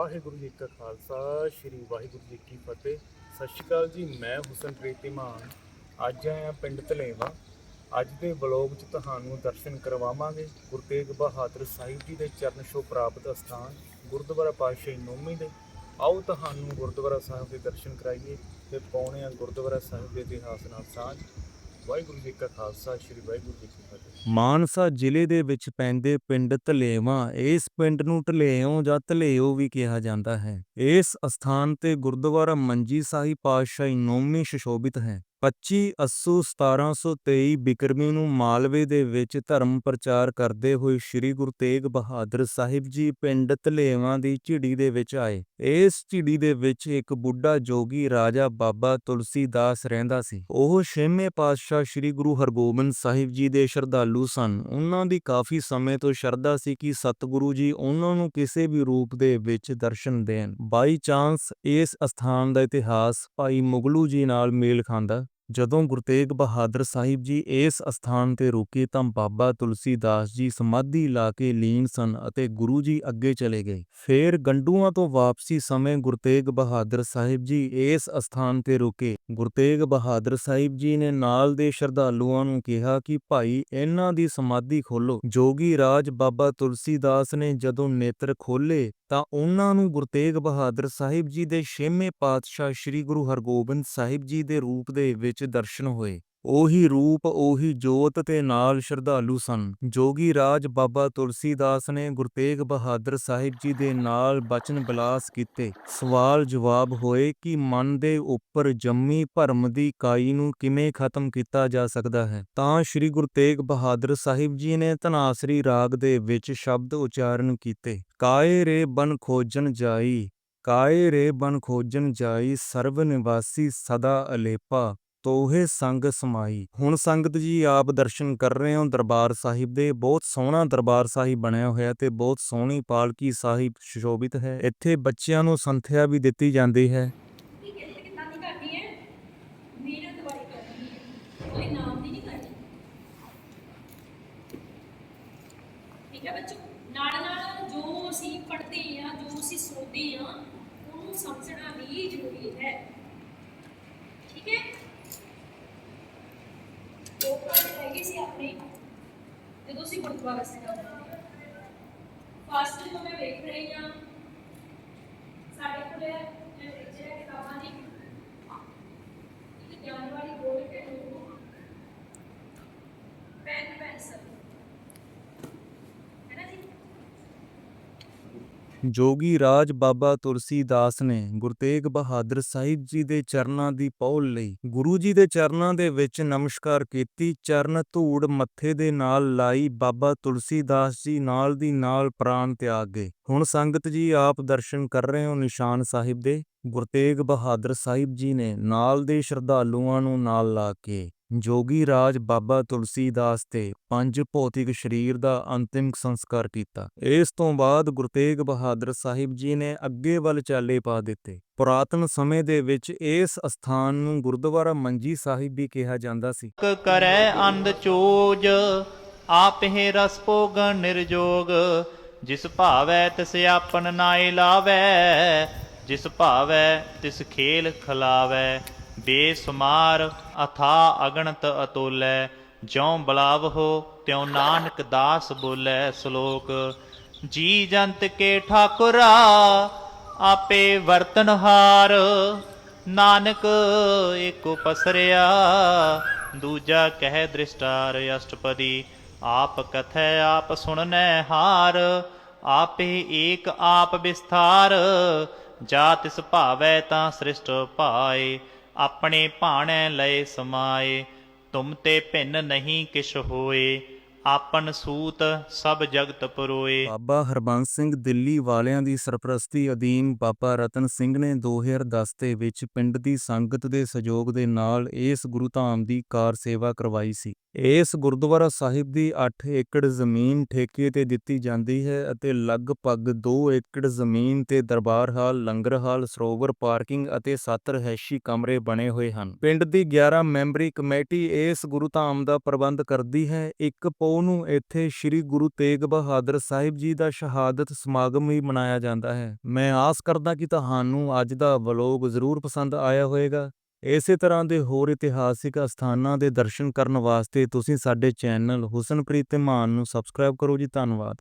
ਵਾਹਿਗੁਰੂ ਜੀ ਕਾ ਖਾਲਸਾ, ਸ੍ਰੀ ਵਾਹਿਗੁਰੂ ਜੀ ਕੀ ਫਤਿਹ। ਸਤਿ ਸ਼੍ਰੀ ਅਕਾਲ ਜੀ, ਮੈਂ ਹੁਸਨ ਪ੍ਰੀਤੀਮਾਨ। ਅੱਜ ਆਇਆ ਪਿੰਡ ਧਲੇਵਾ। ਅੱਜ ਦੇ ਬਲੌਗ 'ਚ ਤੁਹਾਨੂੰ ਦਰਸ਼ਨ ਕਰਵਾਵਾਂਗੇ। ਗੁਰੂ ਤੇਗ ਬਹਾਦਰ ਸਾਹਿਬ ਜੀ ਦੇ ਚਰਨ ਛੋਹ ਪ੍ਰਾਪਤ ਸਥਾਨ ਗੁਰਦੁਆਰਾ ਪਾਤਸ਼ਾਹੀ ਨੌਮੀ ਦੇ। ਆਓ ਤੁਹਾਨੂੰ ਗੁਰਦੁਆਰਾ ਸਾਹਿਬ ਦੇ ਦਰਸ਼ਨ ਕਰਾਈਏ ਤੇ ਪਾਉਣੇ ਆ ਗੁਰਦੁਆਰਾ ਸਾਹਿਬ ਦੇ ਇਤਿਹਾਸ ਨਾਲ ਸਾਂਝ। ਵਾਹਿਗੁਰੂ ਜੀ ਕਾ ਖਾਲਸਾ, ਸ੍ਰੀ ਵਾਹਿਗੁਰੂ ਜੀ ਕੀ ਫਤਿਹ। ਮਾਨਸਾ ਜ਼ਿਲ੍ਹੇ ਦੇ ਵਿੱਚ ਪੈਂਦੇ ਪਿੰਡ ਧਲੇਵਾਂ, ਇਸ ਪਿੰਡ ਨੂੰ ਢਲੇਓ ਜਾਂ ਧਲੇਓ ਵੀ ਕਿਹਾ ਜਾਂਦਾ ਹੈ। ਇਸ ਅਸਥਾਨ ਤੇ ਗੁਰਦੁਆਰਾ ਮੰਜੀ ਸਾਹਿਬ ਪਾਤਸ਼ਾਹੀ ਨੌਵੀਂ ਸੁਸ਼ੋਭਿਤ ਹੈ। 25 ਅੱਸੂ 1723 ਬਿਕਰਮੀ ਨੂੰ ਮਾਲਵੇ ਦੇ ਵਿੱਚ ਧਰਮ ਪ੍ਰਚਾਰ ਕਰਦੇ ਹੋਏ ਸ੍ਰੀ ਗੁਰੂ ਤੇਗ ਬਹਾਦਰ ਸਾਹਿਬ ਜੀ ਪਿੰਡ ਧਲੇਵਾਂ ਦੀ ਝਿੜੀ ਦੇ ਵਿੱਚ ਆਏ। ਇਸ ਝਿੜੀ ਦੇ ਵਿੱਚ ਇੱਕ ਬੁੱਢਾ ਜੋਗੀ ਰਾਜਾ ਬਾਬਾ ਤੁਲਸੀਦਾਸ ਰਹਿੰਦਾ ਸੀ। ਉਹ ਛੇਵੇਂ ਪਾਤਸ਼ਾਹ ਸ੍ਰੀ ਗੁਰੂ ਹਰਗੋਬਿੰਦ ਸਾਹਿਬ ਜੀ ਦੇ ਸ਼ਰਧਾਲੂ ਸਨ। ਉਹਨਾਂ ਦੀ ਕਾਫੀ ਸਮੇਂ ਤੋਂ ਸ਼ਰਧਾ ਸੀ ਕਿ ਸਤਿਗੁਰੂ ਜੀ ਉਹਨਾਂ ਨੂੰ ਕਿਸੇ ਵੀ ਰੂਪ ਦੇ ਵਿੱਚ ਦਰਸ਼ਨ ਦੇਣ। ਬਾਈ ਚਾਂਸ ਇਸ ਅਸਥਾਨ ਦਾ ਇਤਿਹਾਸ ਭਾਈ ਮੁਗਲੂ ਜੀ ਨਾਲ ਮੇਲ ਖਾਂਦਾ ਜਦੋਂ ਗੁਰੂ ਤੇਗ ਬਹਾਦਰ ਸਾਹਿਬ ਜੀ ਇਸ ਅਸਥਾਨ ਤੇ ਰੁਕੇ ਤਾਂ ਬਾਬਾ ਤੁਲਸੀਦਾਸ ਜੀ ਸਮਾਧੀ ਲਾ ਕੇ ਲੀਨ ਸਨ ਅਤੇ ਗੁਰੂ ਜੀ ਅੱਗੇ ਚਲੇ ਗਏ। ਫੇਰ ਗੰਡੂਆਂ ਤੋਂ ਵਾਪਸੀ ਸਮੇਂ ਗੁਰੂ ਤੇਗ ਬਹਾਦਰ ਸਾਹਿਬ ਜੀ ਇਸ ਅਸਥਾਨ ਤੇ ਰੁਕੇ। ਗੁਰੂ ਤੇਗ ਬਹਾਦਰ ਸਾਹਿਬ ਜੀ ਨੇ ਨਾਲ ਦੇ ਸ਼ਰਧਾਲੂਆਂ ਨੂੰ ਕਿਹਾ ਕਿ ਭਾਈ ਇਹਨਾਂ ਦੀ ਸਮਾਧੀ ਖੋਲੋ ਜੋਗੀ ਰਾਜ ਬਾਬਾ ਤੁਲਸੀਦਾਸ ਨੇ ਜਦੋਂ ਨੇਤਰ ਖੋਲੇ ਤਾਂ ਉਹਨਾਂ ਨੂੰ ਗੁਰੂ ਤੇਗ ਬਹਾਦਰ ਸਾਹਿਬ ਜੀ ਦੇ ਛੇਵੇਂ ਪਾਤਸ਼ਾਹ ਸ੍ਰੀ ਗੁਰੂ ਹਰਗੋਬਿੰਦ ਸਾਹਿਬ ਜੀ ਦੇ ਰੂਪ ਦੇ ਵਿੱਚ ਦਰਸ਼ਨ ਹੋਏ। ਉਹੀ ਰੂਪ, ਉਹੀ ਜੋਤ ਤੇ ਨਾਲ ਸ਼ਰਧਾਲੂ ਸਨ। ਜੋਗੀ ਰਾਜ ਬਾਬਾ ਤੁਲਸੀਦਾਸ ਨੇ ਗੁਰੂ ਤੇਗ ਬਹਾਦਰ ਸਾਹਿਬ ਜੀ ਦੇ ਨਾਲ ਬਚਨ ਬਿਲਾਸ ਕੀਤੇ। ਸਵਾਲ ਜਵਾਬ ਹੋਏ ਕਿ ਮਨ ਦੇ ਉੱਪਰ ਜੰਮੀ ਭਰਮ ਦੀ ਕਾਈ ਨੂੰ ਕਿਵੇਂ ਖਤਮ ਕੀਤਾ ਜਾ ਸਕਦਾ ਹੈ? ਤਾਂ ਸ੍ਰੀ ਗੁਰੂ ਤੇਗ ਬਹਾਦਰ ਸਾਹਿਬ ਜੀ ਨੇ ਧਨਾਸਰੀ ਰਾਗ ਦੇ ਵਿੱਚ ਸ਼ਬਦ ਉਚਾਰਨ ਕੀਤੇ। ਕਾਏ ਰੇ ਬਨ ਖੋਜਨ ਜਾਈ, ਕਾਏ ਰੇ ਬਨ ਖੋਜਨ ਜਾਈ ਸਰਬ ਨਿਵਾਸੀ ਸਦਾ ਅਲੇਪਾ। ਤੋਹੇ ਸੰਗ ਸਮਾਈ ਹੁਣ ਸੰਗਤ ਜੀ ਆਪ ਦਰਸ਼ਨ ਕਰ ਰਹੇ ਹੋ ਦਰਬਾਰ ਸਾਹਿਬ ਦੇ। ਬਹੁਤ ਸੋਹਣਾ ਦਰਬਾਰ ਸਾਹਿਬ ਬਣਿਆ ਹੋਇਆ ਤੇ ਬਹੁਤ ਸੋਹਣੀ ਪਾਲਕੀ ਸਾਹਿਬ ਸੁਸ਼ੋਭਿਤ ਹੈ। ਇੱਥੇ ਬੱਚਿਆਂ ਨੂੰ ਸੰਥਿਆ ਵੀ ਦਿੱਤੀ ਜਾਂਦੀ ਹੈ। ਨਾਲ ਨਾਲ ਜੋ ਅਸੀਂ ਪੜ੍ਹਦੇ ਆ ਜੋ ਅਸੀਂ ਸੁਣਦੇ ਆ ਉਹਨੂੰ ਸਮਝਣਾ ਵੀ ਜ਼ਰੂਰੀ ਹੈ ਠੀਕ ਹੈ ਦੋ ਪੁਆਇੰਟ ਹੈਗੇ ਸੀ ਆਪਣੇ। ਜਦੋਂ ਅਸੀਂ ਗੁਰਦੁਆਰਾ ਸਾਹਿਬ ਜਾਂਦੇ ਫਸਟ ਤੋਂ ਮੈਂ ਵੇਖ ਰਹੀ ਹਾਂ ਸਾਡੇ ਕੋਲ ਜਿਹੜੇ ਕਿਤਾਬਾਂ ਦੀ ਇੱਕ ਗਿਆਨ ਵਾਲੀ ਬੋਲ ਕੇ ਪੈਨ ਪੈਨਸਲ ਹੈ ਨਾ ਜੀ ਜੋਗੀ ਰਾਜ ਬਾਬਾ ਤੁਲਸੀਦਾਸ ਨੇ ਗੁਰੂ ਤੇਗ ਬਹਾਦਰ ਸਾਹਿਬ ਜੀ ਦੇ ਚਰਨਾਂ ਦੀ ਪੌਲ ਲਈ ਗੁਰੂ ਜੀ ਦੇ ਚਰਨਾਂ ਦੇ ਵਿੱਚ ਨਮਸਕਾਰ ਕੀਤੀ, ਚਰਨ ਧੂੜ ਮੱਥੇ ਦੇ ਨਾਲ ਲਾਈ ਬਾਬਾ ਤੁਲਸੀਦਾਸ ਜੀ ਨਾਲ ਦੀ ਨਾਲ ਪ੍ਰਾਨ ਤਿਆਗ। ਗਏ ਹੁਣ ਸੰਗਤ ਜੀ, ਆਪ ਦਰਸ਼ਨ ਕਰ ਰਹੇ ਹੋ ਨਿਸ਼ਾਨ ਸਾਹਿਬ ਦੇ। ਗੁਰੂ ਤੇਗ ਬਹਾਦਰ ਸਾਹਿਬ ਜੀ ਨੇ ਨਾਲ ਦੇ ਸ਼ਰਧਾਲੂਆਂ ਨੂੰ ਨਾਲ ਲਾ ਕੇ ਜੋਗੀ ਰਾਜ ਬਾਬਾ ਤੁਲਸੀਦਾਸ ਤੇ ਪੰਜ ਭੌਤਿਕ ਸਰੀਰ ਦਾ ਅੰਤਿਮ ਸੰਸਕਾਰ ਕੀਤਾ। ਇਸ ਤੋਂ ਬਾਅਦ ਗੁਰੂ ਤੇਗ ਬਹਾਦਰ ਸਾਹਿਬ ਜੀ ਨੇ ਅੱਗੇ ਵੱਲ ਚਾਲੇ ਪਾ ਦਿੱਤੇ। ਪੁਰਾਤਨ ਸਮੇਂ ਦੇ ਵਿੱਚ ਇਸ ਅਸਥਾਨ ਨੂੰ ਗੁਰਦੁਆਰਾ ਮੰਜੀ ਸਾਹਿਬ ਵੀ ਕਿਹਾ ਜਾਂਦਾ ਸੀ। ਕਰੈ ਅੰਧ ਚੋਜ, ਆਪਹਿ ਰਸ ਭੋਗਣ ਨਿਰਜੋਗ। ਜਿਸ ਭਾਵੈ ਤਿਸ ਆਪਨ ਨਾਇ ਲਾਵੈ, ਜਿਸ ਭਾਵੈ ਤਿਸ ਖੇਲ ਖਲਾਵੈ। ਬੇਸੁਮਾਰ ਅਥਾ ਅਗਣਤ ਅਤੋਲੈ, ਜਿਉ ਬਲਾਵਹੋ ਤਿਉ ਨਾਨਕ ਦਾਸ ਬੋਲੇ ਸ਼ਲੋਕ। ਜੀ ਜੰਤ ਕੇ ਠਾਕੁਰਾ, ਆਪੇ ਵਰਤਨਹਾਰ ਨਾਨਕ ਏਕੋ ਪਸਰਿਆ, ਦੂਜਾ ਕਹਿ ਦ੍ਰਿਸ਼ਟਾਰ ਅਸ਼ਟਪਦੀ। ਆਪ ਕਥੈ ਆਪ ਸੁਣਨੈ ਹਾਰ, ਆਪੇ ਏਕ ਆਪ ਵਿਸਥਾਰ। ਜਾ ਤਿਸ ਭਾਵੈ ਤਾਂ ਸ੍ਰਿਸ਼ਟ ਭਾਏ ਆਪਣੇ ਭਾਣੈ ਲਏ ਸਮਾਏ ਤੁਮ ਤੇ ਭਿੰਨ ਨਹੀਂ ਕਿਛ ਹੋਏ। ਆਪਨ ਸੂਤ ਸਭ ਜਗਤ ਪਰੋਏ। ਬਾਬਾ ਹਰਬੰਸ ਸਿੰਘ ਦਿੱਲੀ ਵਾਲਿਆਂ ਦੀ ਸਰਪ੍ਰਸਤੀ ਅਧੀਨ ਬਾਬਾ ਰਤਨ ਸਿੰਘ ਨੇ 2010 ਦੇ ਵਿੱਚ ਪਿੰਡ ਦੀ ਸੰਗਤ ਦੇ ਸਹਿਯੋਗ ਦੇ ਨਾਲ ਇਸ ਗੁਰੂ ਧਾਮ ਦੀ ਕਾਰ ਸੇਵਾ ਕਰਵਾਈ ਸੀ। ਇਸ ਗੁਰਦੁਆਰਾ ਸਾਹਿਬ ਦੀ 8 ਏਕੜ ਜ਼ਮੀਨ ਠੇਕੇ ਤੇ ਦਿੱਤੀ ਜਾਂਦੀ ਹੈ ਅਤੇ ਲਗਭਗ 2 ਏਕੜ ਜ਼ਮੀਨ ਤੇ ਦਰਬਾਰ ਹਾਲ, ਲੰਗਰ ਹਾਲ, ਸਰੋਵਰ ਪਾਰਕਿੰਗ ਅਤੇ 7 ਰਹਿਸ਼ੀ ਕਮਰੇ ਬਣੇ ਹੋਏ ਹਨ। ਪਿੰਡ ਦੀ 11 ਮੈਂਬਰੀ ਕਮੇਟੀ ਇਸ ਗੁਰੂ ਧਾਮ ਦਾ ਪ੍ਰਬੰਧ ਕਰਦੀ ਹੈ। ਇੱਕ ਉਹਨੂੰ ਇੱਥੇ ਸ੍ਰੀ ਗੁਰੂ ਤੇਗ ਬਹਾਦਰ ਸਾਹਿਬ ਜੀ ਦਾ ਸ਼ਹਾਦਤ ਸਮਾਗਮ ਵੀ ਮਨਾਇਆ ਜਾਂਦਾ ਹੈ। ਮੈਂ ਆਸ ਕਰਦਾ ਕਿ ਤੁਹਾਨੂੰ ਅੱਜ ਦਾ ਵਲੋਗ ਜ਼ਰੂਰ ਪਸੰਦ ਆਇਆ ਹੋਵੇਗਾ। ਇਸੇ ਤਰ੍ਹਾਂ ਦੇ ਹੋਰ ਇਤਿਹਾਸਿਕ ਅਸਥਾਨਾਂ ਦੇ ਦਰਸ਼ਨ ਕਰਨ ਵਾਸਤੇ ਤੁਸੀਂ ਸਾਡੇ ਚੈਨਲ ਹੁਸਨਪ੍ਰੀਤ ਧਮਾਨ ਨੂੰ ਸਬਸਕ੍ਰਾਈਬ ਕਰੋ ਜੀ। ਧੰਨਵਾਦ।